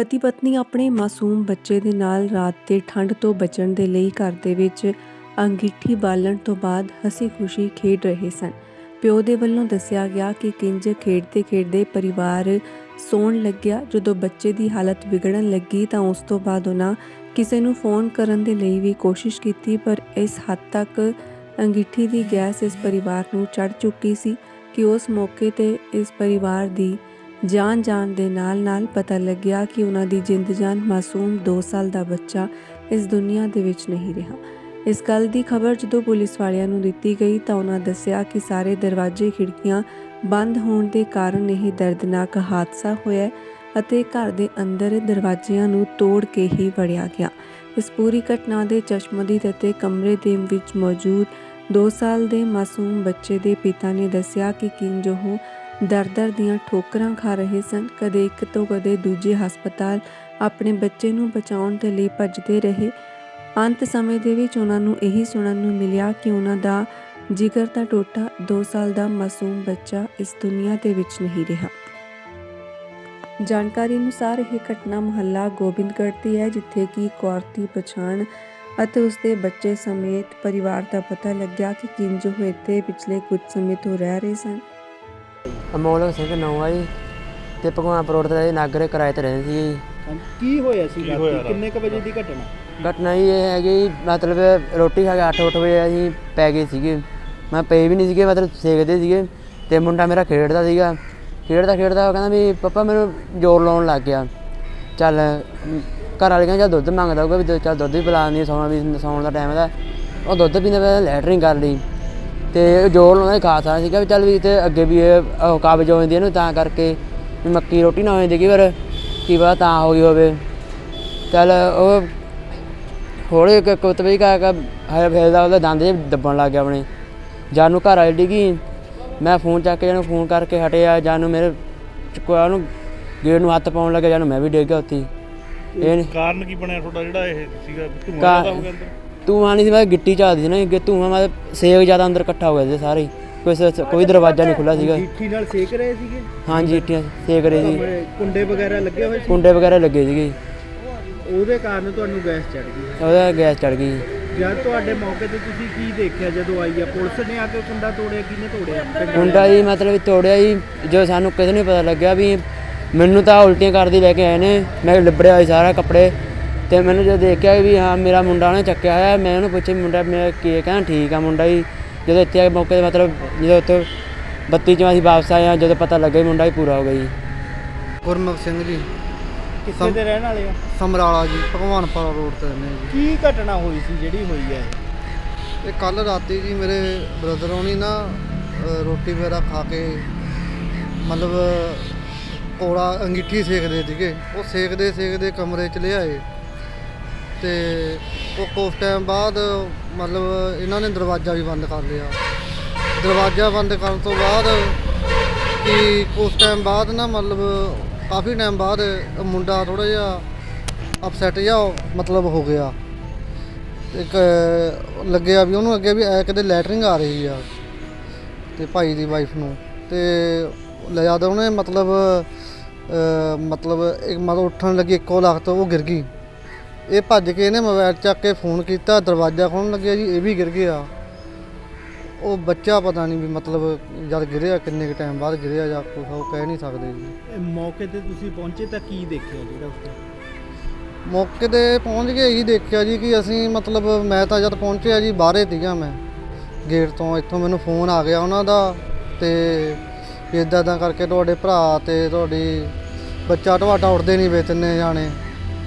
ਪਤੀ ਪਤਨੀ ਆਪਣੇ ਮਾਸੂਮ ਬੱਚੇ ਦੇ ਨਾਲ ਰਾਤ ਦੇ ਠੰਡ ਤੋਂ ਬਚਣ ਦੇ ਲਈ ਘਰ ਦੇ ਵਿੱਚ ਅੰਗੀਠੀ ਬਾਲਣ ਤੋਂ ਬਾਅਦ ਹਸੀ ਖੁਸ਼ੀ ਖੇਡ ਰਹੇ ਸਨ। ਪਿਓ ਦੇ ਵੱਲੋਂ ਦੱਸਿਆ ਗਿਆ ਕਿ ਕਿੰਜ ਖੇਡਦੇ ਖੇਡਦੇ ਪਰਿਵਾਰ ਸੌਣ ਲੱਗਿਆ। ਜਦੋਂ ਬੱਚੇ ਦੀ ਹਾਲਤ ਵਿਗੜਨ ਲੱਗੀ ਤਾਂ ਉਸ ਤੋਂ ਬਾਅਦ ਉਹਨਾਂ ਕਿਸੇ ਨੂੰ ਫੋਨ ਕਰਨ ਦੇ ਲਈ ਵੀ ਕੋਸ਼ਿਸ਼ ਕੀਤੀ, ਪਰ ਇਸ ਹੱਦ ਤੱਕ ਅੰਗੀਠੀ ਦੀ ਗੈਸ ਇਸ ਪਰਿਵਾਰ ਨੂੰ ਚੜ ਚੁੱਕੀ ਸੀ ਕਿ ਉਸ ਮੌਕੇ ਤੇ ਇਸ ਪਰਿਵਾਰ ਦੀ ਜਾਨ ਜਾਣ ਦੇ ਨਾਲ-ਨਾਲ ਪਤਾ ਲੱਗਿਆ ਕਿ ਉਹਨਾਂ ਦੀ ਜਿੰਦ ਜਾਨ ਮਾਸੂਮ 2 ਸਾਲ ਦਾ ਬੱਚਾ ਇਸ ਦੁਨੀਆ ਦੇ ਵਿੱਚ ਨਹੀਂ ਰਿਹਾ। ਇਸ ਗੱਲ ਦੀ ਖਬਰ ਜਦੋਂ ਪੁਲਿਸ ਵਾਲਿਆਂ ਨੂੰ ਦਿੱਤੀ ਗਈ ਤਾਂ ਉਹਨਾਂ ਦੱਸਿਆ ਕਿ ਸਾਰੇ ਦਰਵਾਜ਼ੇ ਖਿੜਕੀਆਂ ਬੰਦ ਹੋਣ ਦੇ ਕਾਰਨ ਇਹ ਦਰਦਨਾਕ ਹਾਦਸਾ ਹੋਇਆ ਅਤੇ ਘਰ ਦੇ ਅੰਦਰ ਦਰਵਾਜ਼ਿਆਂ ਨੂੰ ਤੋੜ ਕੇ ਹੀ ਵੜਿਆ ਗਿਆ। ਇਸ ਪੂਰੀ ਘਟਨਾ ਦੇ ਚਸ਼ਮਦੀਦ ਅਤੇ ਕਮਰੇ ਦੇ ਵਿੱਚ ਮੌਜੂਦ 2 ਸਾਲ ਦੇ ਮਾਸੂਮ ਬੱਚੇ ਦੇ ਪਿਤਾ ਨੇ ਦੱਸਿਆ ਕਿ ਕਿੰਜ ਉਹ ਦਰ-ਦਰ ਦੀਆਂ ਠੋਕਰਾਂ ਖਾ ਰਹੇ ਸਨ। ਕਦੇ ਇੱਕ ਤੋਂ ਕਦੇ ਦੂਜੇ ਹਸਪਤਾਲ ਆਪਣੇ ਬੱਚੇ ਨੂੰ ਬਚਾਉਣ ਦੇ ਲਈ ਭੱਜਦੇ ਰਹੇ। ਅੰਤ ਸਮੇਂ ਦੇ ਵਿੱਚ ਉਹਨਾਂ ਨੂੰ ਇਹੀ ਸੁਣਨ ਨੂੰ ਮਿਲਿਆ ਕਿ ਉਹਨਾਂ ਦਾ ਜਿਗਰ ਦਾ ਟੋਟਾ 2 ਸਾਲ ਦਾ ਮਾਸੂਮ ਬੱਚਾ ਇਸ ਦੁਨੀਆ ਦੇ ਵਿੱਚ ਨਹੀਂ ਰਿਹਾ। ਜਾਣਕਾਰੀ ਅਨੁਸਾਰ ਇਹ ਘਟਨਾ ਮੁਹੱਲਾ ਗੋਬਿੰਦਗੜ੍ਹ ਦੀ ਹੈ, ਜਿੱਥੇ ਕਿ ਇੱਕ ਔਰਤ ਦੀ ਪਛਾਣ ਅਤੇ ਉਸਦੇ ਬੱਚੇ ਸਮੇਤ ਪਰਿਵਾਰ ਦਾ ਪਤਾ ਲੱਗਿਆ ਕਿ ਕਿੰਜ ਉਹ ਇੱਥੇ ਪਿਛਲੇ ਕੁਝ ਸਮੇਂ ਤੋਂ ਰਹਿ ਰਹੇ ਸਨ। ਅਮੋਲਕ ਸਿੰਘ ਨੌਂ ਜੀ ਤੇ ਭਗਵਾਨਪੁਰ ਰੋਡ ਤੇ ਨਾਗਰੇ ਕਿਰਾਏ ਤੇ ਰਹਿੰਦੇ ਸੀ ਹਾਂਜੀ, ਕੀ ਹੋਇਆ ਸੀ ਰਾਤੀ? ਕਿੰਨੇ ਕ ਵਜੇ ਦੀ ਘਟਨਾ? ਘਟਨਾ ਜੀ ਇਹ ਹੈਗੀ ਜੀ, ਮਤਲਬ ਰੋਟੀ ਖਾ ਕੇ 8-8 ਵਜੇ ਅਸੀਂ ਪੈ ਗਏ ਸੀਗੇ। ਮੈਂ ਪਏ ਵੀ ਨਹੀਂ ਸੀਗੇ ਮਤਲਬ ਸੇਕਦੇ ਸੀਗੇ ਤੇ ਮੁੰਡਾ ਮੇਰਾ ਖੇਡਦਾ ਸੀਗਾ। ਖੇਡਦਾ ਖੇਡਦਾ ਉਹ ਕਹਿੰਦਾ ਵੀ ਪਪਾ ਮੈਨੂੰ ਜ਼ੋਰ ਲਾਉਣ ਲੱਗ ਗਿਆ। ਚੱਲ ਘਰ ਵਾਲੇ ਕਹਿੰਦੇ ਚੱਲ ਦੁੱਧ ਮੰਗਦਾ ਹੋਊਗਾ ਵੀ ਚੱਲ ਦੁੱਧ ਵੀ ਪਿਲਾ ਦਿੰਦੀ ਸੌਣਾ ਵੀ ਸੌਣ ਦਾ ਟਾਈਮ ਦਾ ਉਹ ਦੁੱਧ ਪੀਂਦਾ ਪਿਆ ਲੈਟਰਿੰਗ ਕਰ ਲਈ। ਤੇ ਜ਼ੋਰ ਲਾਉਂਦਾ ਸੀ ਖਾਸ ਆ ਸੀਗਾ ਵੀ ਚੱਲ ਵੀ ਤੇ ਅੱਗੇ ਵੀ ਇਹ ਕਾਬਜ ਹੋ ਜਾਂਦੀ ਇਹਨੂੰ ਤਾਂ ਕਰਕੇ ਵੀ ਮੱਕੀ ਰੋਟੀ ਨਾ ਹੋ ਜਾਂਦੀ ਕਈ ਵਾਰ ਕੀ ਪਤਾ ਤਾਂ ਹੋ ਗਈ ਹੋਵੇ। ਚੱਲ ਉਹ ਹੌਲੀ ਇੱਕ ਕੁੱਤਬੀ ਕਾ ਕਾ ਹੈ ਫੇਰਦਾ ਉਹਦਾ ਦੰਦ ਜੇ ਦੱਬਣ ਲੱਗ ਗਿਆ ਆਪਣੇ। ਜਾਨ ਨੂੰ ਘਰ ਵਾਲੀ ਡਿੱਗੀ। ਮੈਂ ਫੋਨ ਚੱਕ ਕੇ ਇਹਨੂੰ ਫੋਨ ਕਰਕੇ ਹਟਿਆ ਜਾਨ ਨੂੰ ਮੇਰੇ ਚੁੱਕਿਆ ਉਹਨੂੰ ਗੇਟ ਨੂੰ ਹੱਥ ਪਾਉਣ ਲੱਗਿਆ ਜਾਨ ਨੂੰ ਮੈਂ ਵੀ ਡਿੱਗ ਗਿਆ ਉੱਥੇ। ਇਹ ਕਾਰਨ ਕੀ ਬਣਿਆ ਤੁਹਾਡਾ ਜਿਹੜਾ ਇਹ ਸੀਗਾ? ਧੂਆਂ ਕਾ- ਜ਼ਿਆਦਾ ਹੋ ਗਿਆ ਅੰਦਰ। ਧੂੰਆਂ ਨਹੀਂ ਸੀ ਮੈਂ ਗਿੱਟੀ ਝਾਲਦੀ ਸੀ ਨਾ ਅੱਗੇ ਧੂੰਆਂ ਮੈਂ ਸੇਕ ਜ਼ਿਆਦਾ ਅੰਦਰ ਇਕੱਠਾ ਹੋ ਗਿਆ ਸੀ ਸਾਰੇ ਹੀ। ਕੋਈ ਸ- ਕੋਈ ਦਰਵਾਜ਼ਾ ਨਹੀਂ ਖੁੱਲਾ ਸੀਗਾ। ਜੀਠੀ ਨਾਲ ਸੇਕ ਰਹੇ ਸੀਗੇ? ਹਾਂਜੀ ਇੱਟੀਆਂ ਸੇਕ ਰਹੇ ਸੀ। ਕਮਰੇ- ਕੁੰਡੇ ਵਗੈਰਾ ਲੱਗੇ ਹੋਏ ਸੀ? ਕੁੰਡੇ ਵਗੈਰਾ ਲੱਗੇ ਸੀਗੇ। ਉਹਦੇ ਕਾਰਨ ਤੁਹਾਨੂੰ ਗੈਸ ਚੜ ਗਈ। ਉਹਦਾ ਗੈਸ ਚੜ ਗਈ। ਜਦ ਤੁਹਾਡੇ ਮੌਕੇ ਤੇ ਤੁਸੀਂ ਕੀ ਦੇਖਿਆ ਜਦੋਂ ਆਈ ਆ? ਪੁਲਿਸ ਨੇ ਆ ਕੇ ਕੁੰਡਾ ਤੋੜਿਆ ਕਿਹਨੇ ਤੋੜਿਆ? ਮੁੰਡਾ ਜੀ ਮਤਲਬ ਤੋੜਿਆ ਜੀ ਜੋ ਸਾਨੂੰ ਕਿਸੇ ਨੂੰ ਪਤਾ ਲੱਗਿਆ ਵੀ ਮੈਨੂੰ ਤਾਂ ਉਲਟੀਆਂ ਕਰਦੀ ਲੈ ਕੇ ਆਏ ਨੇ ਮੈਂ ਲਿਬੜਿਆ ਹੋਇਆ ਸਾਰਾ ਕੱਪੜੇ। ਤੇ ਮੈਨੂੰ ਜਦੋਂ ਦੇਖਿਆ ਵੀ ਹਾਂ ਮੇਰਾ ਮੁੰਡਾ ਉਹਨੇ ਚੱਕਿਆ ਹੋਇਆ ਮੈਂ ਉਹਨੂੰ ਪੁੱਛਿਆ ਮੁੰਡਾ ਮੇਰਾ ਕੀ ਹੈ? ਕਹਿੰਦਾ ਠੀਕ ਆ ਮੁੰਡਾ ਜੀ। ਜਦੋਂ ਇੱਥੇ ਆ ਕੇ ਮੌਕੇ ਤੇ ਮਤਲਬ ਜਦੋਂ ਉੱਥੇ ਬੱਤੀ ਚੋਂ ਅਸੀਂ ਵਾਪਸ ਆਏ ਹਾਂ ਜਦੋਂ ਪਤਾ ਲੱਗਾ ਮੁੰਡਾ ਹੀ ਪੂਰਾ ਹੋ ਗਿਆ ਜੀ। ਗੁਰਮੁਖ ਸਿੰਘ ਜੀ। ਕਿੱਥੇ ਦੇ ਰਹਿਣ ਵਾਲੇ ਆ? ਸਮਰਾਲਾ ਜੀ ਭਗਵਾਨਪੁਰਾ ਰੋਡ ਤੇ ਰਹਿੰਦੇ ਹਾਂ ਕੀ ਘਟਨਾ ਹੋਈ ਸੀ ਜਿਹੜੀ ਹੋਈ ਹੈ? ਜੀ ਇਹ ਕੱਲ ਰਾਤੀ ਜੀ ਮੇਰੇ ਬ੍ਰਦਰ ਹੋਣੀ ਨਾ ਰੋਟੀ ਵਗੈਰਾ ਖਾ ਕੇ ਮਤਲਬ ਕੋੜਾ ਅੰਗੀਠੀ ਸੇਕਦੇ ਸੀਗੇ। ਉਹ ਸੇਕਦੇ ਸੇਕਦੇ ਕਮਰੇ ਚ ਲਿਆਏ। ਤੇ ਉਹ ਉਸ ਟਾਈਮ ਬਾਅਦ ਮਤਲਬ ਇਹਨਾਂ ਨੇ ਦਰਵਾਜ਼ਾ ਵੀ ਬੰਦ ਕਰ ਲਿਆ। ਦਰਵਾਜ਼ਾ ਬੰਦ ਕਰਨ ਤੋਂ ਬਾਅਦ ਕਿ ਉਸ ਟਾਈਮ ਬਾਅਦ ਨਾ ਮਤਲਬ ਕਾਫੀ ਟਾਈਮ ਬਾਅਦ ਮੁੰਡਾ ਥੋੜਾ ਜਿਹਾ ਅਪਸੈਟ ਜਿਹਾ ਮਤਲਬ ਹੋ ਗਿਆ। ਇੱਕ ਲੱਗਿਆ ਵੀ ਉਹਨੂੰ ਅੱਗੇ ਵੀ ਐ ਕਦੇ ਲੈਟਰਿੰਗ ਆ ਰਹੀ ਆ ਤੇ ਭਾਈ ਦੀ ਵਾਈਫ ਨੂੰ ਤੇ ਲੈ ਜਾਂਦਾ ਉਹਨੇ ਮਤਲਬ ਮਤਲਬ ਇੱਕ ਮਤਲਬ ਉੱਠਣ ਲੱਗੀ ਇੱਕੋ ਲੱਖ ਤੋਂ ਉਹ ਗਿਰ ਗਈ। ਇਹ ਭੱਜ ਕੇ ਇਹਨੇ ਮੋਬਾਈਲ ਚੱਕ ਕੇ ਫੋਨ ਕੀਤਾ ਦਰਵਾਜ਼ਾ ਖੋਲ੍ਹਣ ਲੱਗਿਆ ਜੀ ਇਹ ਵੀ ਗਿਰ ਗਿਆ। ਉਹ ਬੱਚਾ ਪਤਾ ਨਹੀਂ ਵੀ ਮਤਲਬ ਜਦ ਗਿਰਿਆ ਕਿੰਨੇ ਕੁ ਟਾਈਮ ਬਾਅਦ ਗਿਰਿਆ ਜਾਂ ਕੁਛ ਉਹ ਕਹਿ ਨਹੀਂ ਸਕਦੇ ਜੀ। ਇਹ ਮੌਕੇ ਤੇ ਤੁਸੀਂ ਪਹੁੰਚੇ ਤਾਂ ਕੀ ਦੇਖਿਆ ਜਿਹੜਾ ਉੱਥੇ? ਮੌਕੇ ਤੇ ਪਹੁੰਚ ਕੇ ਇਹੀ ਦੇਖਿਆ ਜੀ ਕਿ ਅਸੀਂ ਮਤਲਬ ਮੈਂ ਤਾਂ ਜਦ ਪਹੁੰਚਿਆ ਜੀ ਬਾਹਰੇ ਸੀਗਾ ਮੈਂ। ਗੇਟ ਤੋਂ ਇੱਥੋਂ ਮੈਨੂੰ ਫੋਨ ਆ ਗਿਆ ਉਹਨਾਂ ਦਾ ਤੇ ਇਦਾਂ ਦਾ ਕਰਕੇ ਤੁਹਾਡੇ ਭਰਾ ਤੇ ਤੁਹਾਡੀ ਬੱਚਾ ਤੁਹਾਡਾ ਉੱਠਦੇ ਨਹੀਂ ਵੇ ਤਿੰਨੇ ਜਾਣੇ।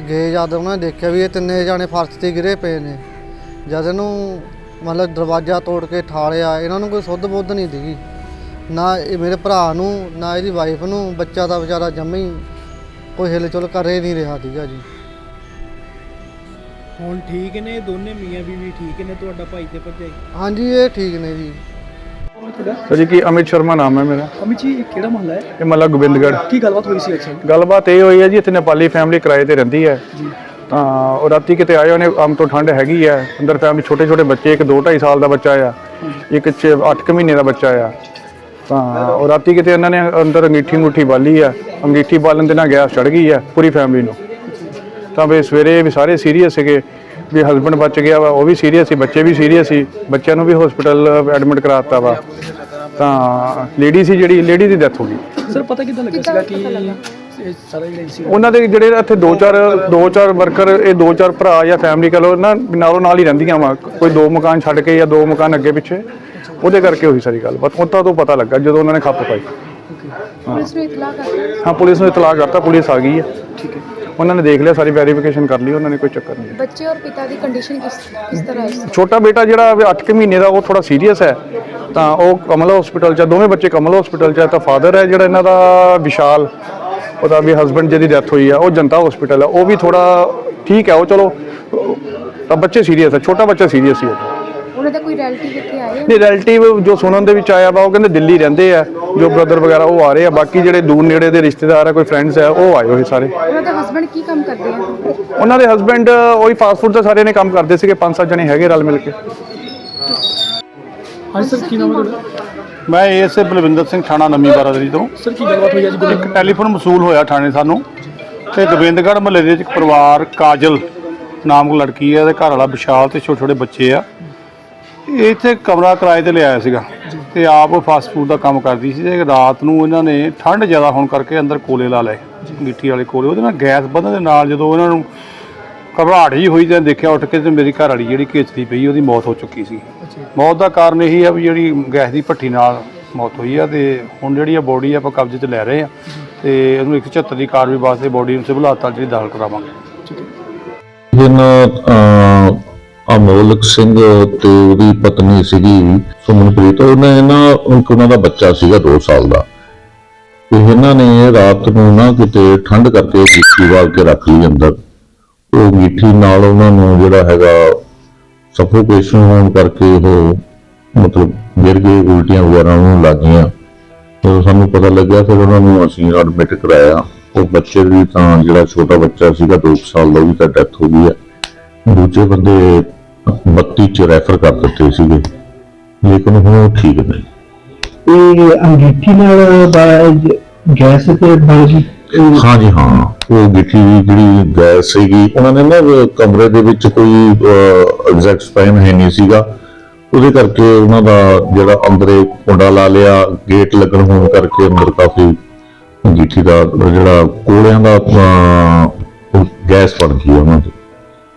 ਗਏ ਜਦ ਉਹਨਾਂ ਨੇ ਦੇਖਿਆ ਵੀ ਇਹ ਤਿੰਨੇ ਜਾਣੇ ਫਰਸ਼ ਤੇ ਗਿਰੇ ਪਏ ਨੇ। ਜਦ ਇਹਨੂੰ ਮਤਲਬ ਦਰਵਾਜ਼ਾ ਤੋੜ ਕੇ ਠਾਲਿਆ ਇਹਨਾਂ ਨੂੰ ਕੋਈ ਸੁੱਧ ਬੁੱਧ ਨਹੀਂ ਦੀਗੀ ਨਾ ਇਹ ਮੇਰੇ ਭਰਾ ਨੂੰ ਨਾ ਇਹਦੀ ਵਾਈਫ ਨੂੰ ਬੱਚਾ ਦਾ ਵਿਚਾਰਾ ਜੰਮੇ ਹੀ ਕੋਈ ਹਿਲ ਚੁਲ ਕਰ ਨਹੀਂ ਰਿਹਾ ਸੀਗਾ ਜੀ। ਹੁਣ ਠੀਕ ਨੇ ਦੋਨੇ ਮੀਆਂ ਬੀਵੀ ਠੀਕ ਨੇ ਤੁਹਾਡਾ ਭਾਈ ਤੇ ਭਰਜਾਈ? ਹਾਂਜੀ ਇਹ ਠੀਕ ਨੇ ਜੀ। ਸਰ ਜੀ ਕੀ ਅਮਿਤ ਸ਼ਰਮਾ ਨਾਮ ਹੈ ਮੇਰਾ। ਅਮਿਤ ਜੀ ਇਹ ਕਿਹੜਾ ਮਹੱਲਾ ਹੈ? ਇਹ ਮੱਲਾ ਗੋਬਿੰਦਗੜ੍ਹ। ਕੀ ਗੱਲਬਾਤ ਹੋਈ ਸੀ ਅੱਛਾ ਗੱਲਬਾਤ ਇਹ ਹੋਈ ਹੈ ਜੀ ਇੱਥੇ ਨੇਪਾਲੀ ਫੈਮਿਲੀ ਕਿਰਾਏ ਤੇ ਰਹਿੰਦੀ ਹੈ। ਤਾਂ ਉਹ ਰਾਤੀ ਕਿਤੇ ਆਏ ਉਹਨੇ ਆਮ ਤੋਂ ਠੰਡ ਹੈਗੀ ਹੈ। ਅੰਦਰ ਫੈਮਿਲੀ ਛੋਟੇ ਛੋਟੇ ਬੱਚੇ ਇੱਕ 2 2.5 ਸਾਲ ਦਾ ਬੱਚਾ ਆ ਇੱਕ 8 ਕੁ ਮਹੀਨੇ ਦਾ ਬੱਚਾ ਆ। ਤਾਂ ਉਹ ਰਾਤੀ ਕਿਤੇ ਇਹਨਾਂ ਨੇ ਅੰਦਰ ਅੰਗੀਠੀ ਮੁੱਠੀ ਬਾਲੀ ਆ। ਅੰਗੀਠੀ ਬਾਲਣ ਦੇ ਨਾਲ ਗੈਸ ਚੜ ਗਈ ਆ ਪੂਰੀ ਫੈਮਿਲੀ ਨੂੰ। ਤਾਂ ਵੀ ਸਵੇਰੇ ਵੀ ਸਾਰੇ ਸੀਰੀਅਸ ਸੀਗੇ। ਵੀ ਹਸਬੰਡ ਬਚ ਗਿਆ ਵਾ ਉਹ ਵੀ ਸੀਰੀਅਸ ਸੀ ਬੱਚੇ ਵੀ ਸੀਰੀਅਸ ਸੀ ਬੱਚਿਆਂ ਨੂੰ ਵੀ ਹਸਪੀਟਲ ਐਡਮਿਟ ਕਰਾਤਾ ਵਾ। ਤਾਂ ਲੇਡੀ ਸੀ ਜਿਹੜੀ ਲੇਡੀ ਦੀ ਡੈਥ ਹੋ ਗਈ। ਸਰ ਪਤਾ ਕਿਦਾਂ ਲੱਗਾ ਸੀਗਾ ਕਿ ਇਹ ਸਾਰਾ ਜਿਹੜਾ ਸੀ ਉਹਨਾਂ ਦੇ ਜਿਹੜੇ ਇੱਥੇ ਦੋ ਚਾਰ ਦੋ ਚਾਰ ਵਰਕਰ ਇਹ ਦੋ ਚਾਰ ਭਰਾ ਜਾਂ ਫੈਮਿਲੀ ਕਹ ਲੋ ਨਾ ਨਾਲੋਂ ਨਾਲ ਹੀ ਰਹਿੰਦੀਆਂ ਵਾ। ਕੋਈ ਦੋ ਮਕਾਨ ਛੱਡ ਕੇ ਜਾਂ ਦੋ ਮਕਾਨ ਅੱਗੇ ਪਿੱਛੇ ਉਹਦੇ ਕਰਕੇ ਹੋਈ ਸਾਰੀ ਗੱਲ। ਬਸ ਉੱਥੋਂ ਤੋਂ ਪਤਾ ਲੱਗਾ ਜਦੋਂ ਉਹਨਾਂ ਨੇ ਖੱਪ ਪਾਈ। ਪੁਲਿਸ ਨੂੰ ਇਤਲਾਹ ਕਰਤਾ? ਹਾਂ ਪੁਲਿਸ ਨੂੰ ਇਤਲਾਹ ਕਰਤਾ ਪੁਲਿਸ ਆ ਗਈ ਹੈ। ਠੀਕ ਹੈ। ਉਹਨਾਂ ਨੇ ਦੇਖ ਲਿਆ ਸਾਰੀ ਵੈਰੀਫਿਕੇਸ਼ਨ ਕਰ ਲਈ ਉਹਨਾਂ ਨੇ ਕੋਈ ਚੱਕਰ ਨਹੀਂ। ਬੱਚੇ ਔਰ ਪਿਤਾ ਦੀ ਕੰਡੀਸ਼ਨ ਕਿਸ ਕਿਸ ਤਰ੍ਹਾਂ ਹੈ ਛੋਟਾ ਬੇਟਾ ਜਿਹੜਾ 8 ਮਹੀਨੇ ਦਾ ਉਹ ਥੋੜਾ ਸੀਰੀਅਸ ਹੈ। ਤਾਂ ਉਹ ਕਮਲ ਹਸਪੀਟਲ ਚ ਆ, ਦੋਵੇਂ ਬੱਚੇ ਕਮਲ ਹਸਪੀਟਲ ਚ ਆ, ਤਾਂ ਫਾਦਰ ਹੈ ਜਿਹੜਾ ਇਹਨਾਂ ਦਾ ਵਿਸ਼ਾਲ ਉਹਦਾ ਵੀ ਹਸਬੰਡ ਜਿਹਦੀ ਡੈਥ ਹੋਈ ਆ ਉਹ ਜਨਤਾ ਹਸਪੀਟਲ ਹੈ ਉਹ ਵੀ ਥੋੜਾ ਠੀਕ ਹੈ ਉਹ ਚਲੋ ਤਾਂ ਬੱਚੇ ਸੀਰੀਅਸ ਹੈ ਛੋਟਾ ਬੱਚਾ ਸੀਰੀਅਸ ਹੀ ਹੈ। ਉਹਨਾਂ ਦਾ ਕੋਈ ਰਿਲੇਟਿਵ ਇੱਥੇ ਆਏ ਨਹੀਂ ਰਿਲੇਟਿਵ ਜੋ ਸੁਣਨ ਦੇ ਵਿੱਚ ਆਇਆ ਵਾ ਉਹ ਕਹਿੰਦੇ ਦਿੱਲੀ ਰਹਿੰਦੇ ਆ ਜੋ ਬ੍ਰਦਰ ਵਗੈਰਾ ਉਹ ਆ ਰਹੇ ਆ ਬਾਕੀ ਜਿਹੜੇ ਦੂਰ ਨੇੜੇ ਦੇ ਰਿਸ਼ਤੇਦਾਰ ਆ ਕੋਈ ਫਰੈਂਡਸ ਆ ਉਹ ਆਏ ਹੋਏ ਸਾਰੇ। ਉਹਨਾਂ ਦੇ ਹਸਬੰਡ ਕੀ ਕੰਮ ਕਰਦੇ ਆ? ਉਹਨਾਂ ਦੇ ਹਸਬੰਡ ਉਹੀ ਫਾਸਟ ਫੂਡ ਦਾ ਸਾਰੇ ਨੇ ਕੰਮ ਕਰਦੇ ਸੀਗੇ ਪੰਜ ਸੱਤ ਜਣੇ ਹੈਗੇ ਰਲ ਮਿਲ ਕੇ। ਹਾਂਜੀ ਸਰ ਕੀ ਨਾਮ ਹੈ ਤੁਹਾਡਾ? ਮੈਂ ਏਐਸਏ ਬਲਵਿੰਦਰ ਸਿੰਘ ਥਾਣਾ ਨਵੀਂ ਬਾਰਾਦਰੀ ਤੋਂ। ਸਰ ਕੀ ਗੱਲਬਾਤ ਹੋਈ ਅੱਜ ਇੱਕ ਟੈਲੀਫੋਨ ਮਸੂਲ ਹੋਇਆ ਥਾਣੇ ਸਾਨੂੰ ਤੇ ਗੋਬਿੰਦਗੜ੍ਹ ਮਹੱਲੇ ਦੇ ਵਿੱਚ ਇੱਕ ਪਰਿਵਾਰ ਕਾਜਲ ਨਾਮਕ ਲੜਕੀ ਹੈ ਇਹਦੇ ਘਰ ਵਾਲਾ ਵਿਸ਼ਾਲ ਤੇ ਛੋਟੇ ਛੋਟੇ ਬੱਚੇ ਆ। ਇਹ ਇੱਥੇ ਕਮਰਾ ਕਿਰਾਏ ਤੇ ਲਿਆਇਆ ਸੀਗਾ ਤੇ ਆਪ ਫਾਸਟ ਫੂਡ ਦਾ ਕੰਮ ਕਰਦੀ ਸੀ ਤੇ ਰਾਤ ਨੂੰ ਇਹਨਾਂ ਨੇ ਠੰਡ ਜ਼ਿਆਦਾ ਹੋਣ ਕਰਕੇ ਅੰਦਰ ਕੋਲੇ ਲਾ ਲਏ ਗਿੱਠੀ ਵਾਲੇ ਕੋਲੇ। ਉਹਦੇ ਨਾਲ ਗੈਸ ਵਧਣ ਦੇ ਨਾਲ ਜਦੋਂ ਉਹਨਾਂ ਨੂੰ ਘਬਰਾਹਟ ਜੀ ਹੋਈ ਤੇ ਦੇਖਿਆ ਉੱਠ ਕੇ ਤੇ ਮੇਰੀ ਘਰ ਵਾਲੀ ਜਿਹੜੀ ਘੇਚਦੀ ਪਈ ਉਹਦੀ ਮੌਤ ਹੋ ਚੁੱਕੀ ਸੀ। ਮੌਤ ਦਾ ਕਾਰਨ ਇਹੀ ਆ ਵੀ ਜਿਹੜੀ ਗੈਸ ਦੀ ਭੱਠੀ ਨਾਲ ਮੌਤ ਹੋਈ ਆ ਤੇ ਹੁਣ ਜਿਹੜੀ ਆ ਬੋਡੀ ਆਪਾਂ ਕਬਜ਼ੇ 'ਚ ਲੈ ਰਹੇ ਆ ਤੇ ਇਹਨੂੰ 176 ਦੀ ਕਾਰਵਾਈ ਵਾਸਤੇ ਬੋਡੀ ਨੂੰ ਸਿਵਲ ਹਸਪਤਾਲ ਜਿਹੜੀ ਦਾਖਲ ਕਰਾਵਾਂਗੇ। ਦਿਨ ਅਮੋਲਕ ਸਿੰਘ ਤੇ ਉਹਦੀ ਪਤਨੀ ਸੀਗੀ ਸੁਮਨਪ੍ਰੀਤ। ਉਹਨੇ ਨਾ ਉਹਨਾਂ ਦਾ ਬੱਚਾ ਸੀਗਾ 2 ਸਾਲ ਦਾ। ਤੇ ਇਹਨਾਂ ਨੇ ਰਾਤ ਨੂੰ ਨਾ ਕਿਤੇ ਠੰਡ ਕਰਕੇ ਗਿੱਠੀ ਵਾਲ ਕੇ ਰੱਖ ਲਈ ਅੰਦਰ। ਉਹ ਗਿੱਠੀ ਨਾਲ ਉਹਨਾਂ ਨੂੰ ਜਿਹੜਾ ਹੈਗਾ ਸਫੋਕੇਸ਼ਨ ਹੋਣ ਕਰਕੇ ਉਹ ਮਤਲਬ ਗਿਰ ਗਏ, ਉਲਟੀਆਂ ਵਗੈਰਾ ਉਹਨੂੰ ਲੱਗ ਗਈਆਂ। ਜਦੋਂ ਸਾਨੂੰ ਪਤਾ ਲੱਗਿਆ ਫਿਰ ਉਹਨਾਂ ਨੂੰ ਅਸੀਂ ਐਡਮਿਟ ਕਰਾਇਆ। ਉਹ ਬੱਚੇ ਦੀ ਤਾਂ ਜਿਹੜਾ ਛੋਟਾ ਬੱਚਾ ਸੀਗਾ 2 ਸਾਲ ਦਾ ਉਹਦੀ ਤਾਂ ਡੈਥ ਹੋ ਗਈ ਹੈ। ਦੂਜੇ ਬੰਦੇ 32 ਚ ਰੈਫਰ ਕਰ ਦਿੱਤੇ ਸੀਗੇ। ਲੇਕਿਨ ਹੁਣ ਉਹ ਠੀਕ ਨੇ ਇਹ ਅੰਗੀਠੀ ਨਾਲ ਬ- ਗੈਸ ਤੇ ਬਣ ਗਈ? ਇਹ ਹਾਂਜੀ ਹਾਂ। ਉਹ ਗਿੱਠੀ ਦੀ ਜਿਹੜੀ ਗੈਸ ਸੀਗੀ ਉਹਨਾਂ ਨੇ ਨਾ ਉਹ ਕਮਰੇ ਦੇ ਵਿੱਚ ਕੋਈ ਐਗਜ਼ੈਕਟ ਸਪੈਨ ਹੈ ਨਹੀਂ ਸੀਗਾ। ਉਹਦੇ ਕਰਕੇ ਉਹਨਾਂ ਦਾ ਜਿਹੜਾ ਅੰਦਰੇ ਕੁੰਡਾ ਲਾ ਲਿਆ ਗੇਟ ਲੱਗਣ ਹੋਣ ਕਰਕੇ ਅੰਦਰ ਕਾਫੀ ਗਿੱਠੀ ਦਾ ਜਿਹੜਾ ਕੋਲਿਆਂ ਦਾ ਅਹ, ਉਹ ਗੈਸ ਫੜ ਗਈ ਉਹਨਾਂ ਦੇ।